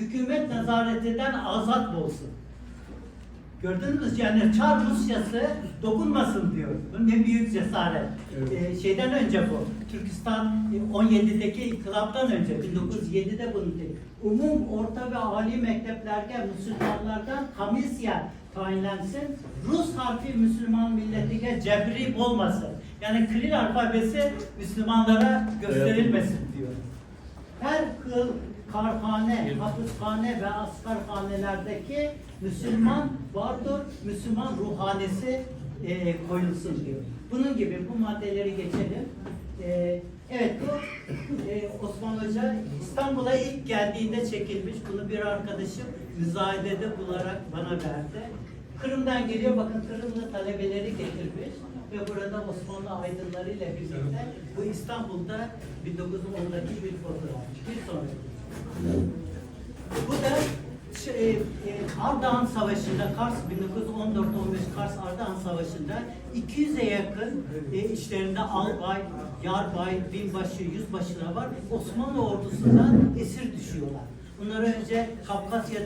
hükümet nezaretinden azat olsun. Gördünüz mü? Yani Çar Rusyası dokunmasın diyor. Bu ne büyük cesaret. Evet. Ee, şeyden önce bu. Türkistan e, 17'deki inkılaptan önce 1907'de bunu değil. Umum orta ve âli mekteplerge Müslümanlardan komisya tayinlensin. Rus harfi Müslüman milletine cebri olmasın. Yani Kiril alfabesi Müslümanlara gösterilmesin diyor. Her kıl karhane, hapishane ve askerhanelerdeki Müslüman vardır, Müslüman ruhanesi e, koyulsun diyor. Bunun gibi bu maddeleri geçelim. E, evet bu e, Osman Hoca İstanbul'a ilk geldiğinde çekilmiş. Bunu bir arkadaşım müzayedede bularak bana verdi. Kırım'dan geliyor bakın Kırımlı talebeleri getirmiş ve burada Osmanlı aydınlarıyla birlikte bu İstanbul'da 1910'daki bir fotoğraf. Bir sonraki. Bu da şey, e, Ardahan Savaşı'nda Kars 1914-15 Kars Ardahan Savaşı'nda 200'e yakın e, içlerinde albay, yarbay, binbaşı, yüzbaşılar var. Osmanlı ordusundan esir düşüyorlar. Bunlar önce Kafkasya